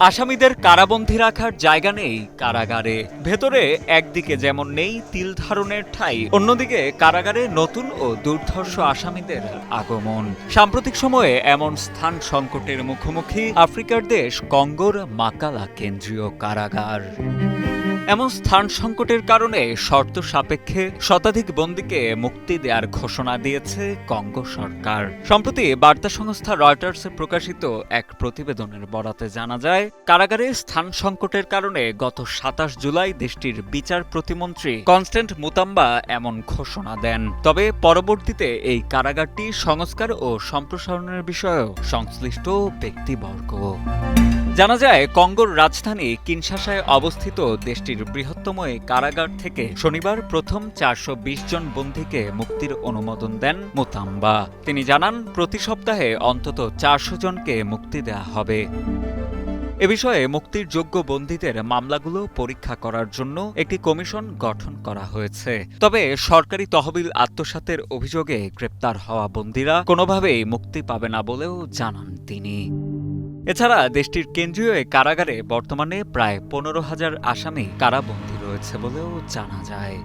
আসামিদের কারাবন্দী রাখার জায়গা নেই কারাগারে। ভেতরে একদিকে যেমন নেই তিল ধারণের ঠাই, অন্যদিকে কারাগারে নতুন ও দুর্ধর্ষ আসামিদের আগমন। সাম্প্রতিক সময়ে এমন স্থান সংকটের মুখোমুখি আফ্রিকার দেশ কঙ্গোর মাকালা কেন্দ্রীয় কারাগার। এমন স্থান সংকটের কারণে শর্ত সাপেক্ষে শতাধিক বন্দীকে মুক্তি দেওয়ার ঘোষণা দিয়েছে কঙ্গো সরকার। সম্প্রতি বার্তা সংস্থা রয়টার্সে প্রকাশিত এক প্রতিবেদনের বরাতে জানা যায়, কারাগারে স্থান সংকটের কারণে গত সাতাশ জুলাই দেশটির বিচার প্রতিমন্ত্রী কনস্ট্যান্ট মুতাম্বা এমন ঘোষণা দেন। তবে পরবর্তীতে এই কারাগারটি সংস্কার ও সম্প্রসারণের বিষয়েও সংশ্লিষ্ট ব্যক্তিবর্গ। জানা যায়, কঙ্গোর রাজধানী কিনশাসায় অবস্থিত দেশটির বৃহত্তম এই কারাগার থেকে শনিবার প্রথম চারশো বিশ জন বন্দীকে মুক্তির অনুমোদন দেন মোতাম্বা। তিনি জানান, প্রতি সপ্তাহে অন্তত চারশো জনকে মুক্তি দেওয়া হবে। এ বিষয়ে মুক্তির যোগ্য বন্দীদের মামলাগুলো পরীক্ষা করার জন্য একটি কমিশন গঠন করা হয়েছে। তবে সরকারি তহবিল আত্মসাতের অভিযোগে গ্রেপ্তার হওয়া বন্দীরা কোনোভাবেই মুক্তি পাবে না বলেও জানান তিনি। এছাড়া দেশটির কেন্দ্রীয় কারাগারে বর্তমানে প্রায় পনেরো হাজার আসামি কারাবন্দী রয়েছে বলেও জানা যায়।